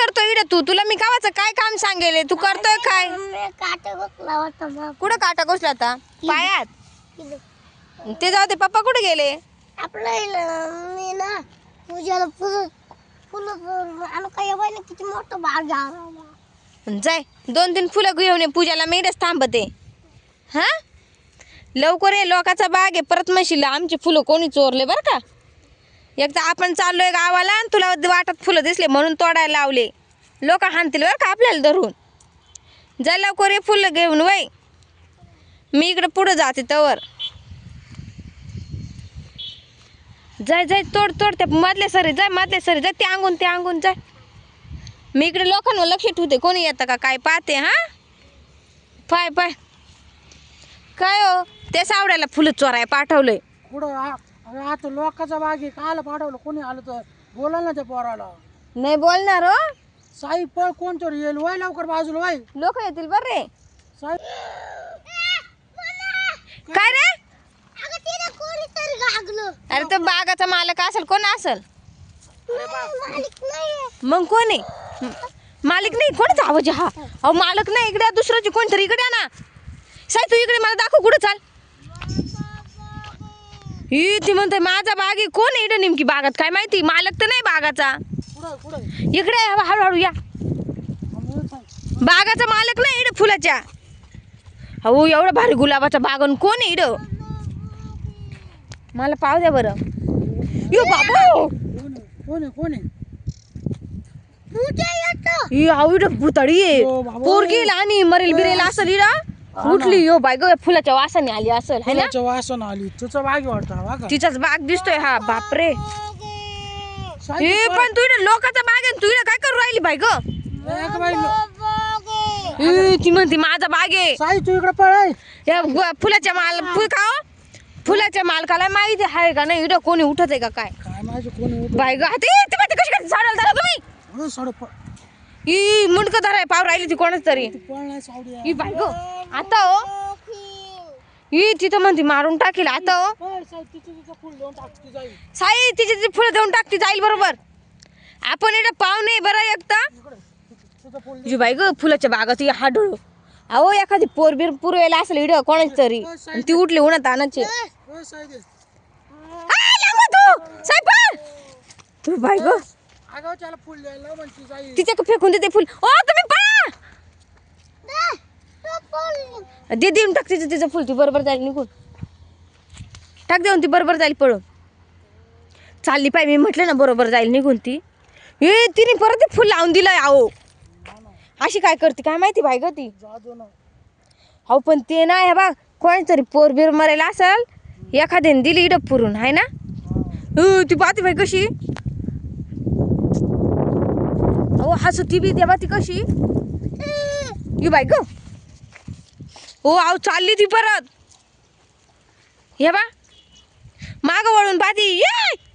करतोय इकडे तू? तुला मी कावाचं काय काम सांगेल? तू करतोय काय? काटे बसला होता मग कुठं काटा घुसला आता पायात? ते जाऊ दे पप्पा कुठे गेले? आपलं इला- मी ना पूजाला फुलं फुलं आणि किती मोठं बाग झाला जाय दोन तीन फुलं घेऊन ये पूजाला मी इकडेच थांबते. हा? लवकर ये लोकाचा बाग आहे परत म्हणशील आमची फुलं कोणी चोरले बरं का? एकदा आपण चाललोय गावाला आणि तुला वाटत फुलं दिसले म्हणून तोडायला लावले. लोक हाणतील बरं का आपल्याला धरून? जा लवकर ये फुलं घेऊन वय. मी इकडं पुढं जाते तवर. जाय जाय तोड तोड त्या मधल्या सरी जाय मधल्या सरी जाय ते अंगून ते अंगून जाय मी इकडे लोकांवर लक्ष ठेवते. कोणी येतं का? काय पाहते हा? पाय पाय. काय हो? ते सावड्याला फुलं चोराय पाठवलंय. पुढं अरे आता लोकांचा बाग आहे. कायला पाठवलं? कोणी आलं तर? बोला ना त्या पोराला. नाही बोलणार हो. साई पळ कोणतरी येईल. वय लवकर बाजूला वय. लोक येतील बर रे. साई काय रे? अरे तो बागाचा मालक असेल कोण असेल? मालिक नाही मग कोण आहे? मालक नाही कोणच आवाज आहे हा? अहो मालक नाही इकडे दुसऱ्याची कोणतरी इकडे आहे ना. साई तू इकडे मला दाखव कुठं चाल? ही ती म्हणते माझा बाग कोण आहे इकडे नेमकी बागात? काय माहिती? मालक तर नाही बागाचा. इकडे आहे, हळूहळू या. बागाचा मालक नाही इकडे फुलाच्या. हो एवढं भारी गुलाबाचा बागन कोण आहे इकडं मला पाव द्या बरं. यो बाबा! कोण आहे कोण आहे? ही आवड आहे. यो. पोरगी आणि मरेल बिरेल असं इडं उठली यो बाय ग फुलाच्या वासाने आली असेल है ना? फुलाच्या वासन आली. तुझं बाग वाटतं का तिचाच बाग दिसतोय हा बापरे. हे पण तू इकडे लोकांचा बाग आहे तू काय करू राहिली बाय ग? ती म्हणते माझा बाग आहे. साई तू इकडे पळ या ग- फुलाच्या माल फुल का हो? फुलाच्या मालकाला माहिती आहे का नाही? इकडं कोणी उठत आहे का काय? काय माझं कोणी बाय ग ते ते माहिती कशी काय झाडाला धरा तुम्ही? ही मुंडक धराय पाव राहिली ती कोणाच तरी. तू नाही ही बाय ग आता हो. ही तिथं म्हणते मारून टाकील आता हो. साई तिचं तिचं फुल देऊन टाकते जाईल. साई तिची ती फुलं देऊन टाकते जाईल बरोबर. आपण इकडे पाहुणे बरं एकटा इकडे तुझं बाई ग फुलाच्या बागात हा डोळ अहो एखादी पोर बिर पुरवायला असेल इड कोणाच तरी. आणि ती उठली उन्हात आणायची. लांब तू. तू बाई ग अगं त्याला फुल द्यायला म्हणते जाईल तिच्या फेकून देते फुल? ओ तुम्ही पळा! दे देऊन टाक तिचं तिचं फुल. ती बरोबर जाईल निघून. टाक देऊन ती बरोबर जाईल पळून. चालली पाय मी म्हटलं ना बरोबर जाईल निघून ती. ए तिने परत ते फुल लावून दिलंय आहो अशी काय करते काय माहिती बाई ग ती? जाजो ना. हो पण ते नाही हे बघ कोणतरी पोर बिर मरायला असल. एखाद्याने दिली इडं पुरून आहे ना? ती पाहते बाई कशी? अहो हसू ती बी देवा ती कशी? यू बाय ग. हो आव चालली ती परत. हे बा. माग वळून बादी ये!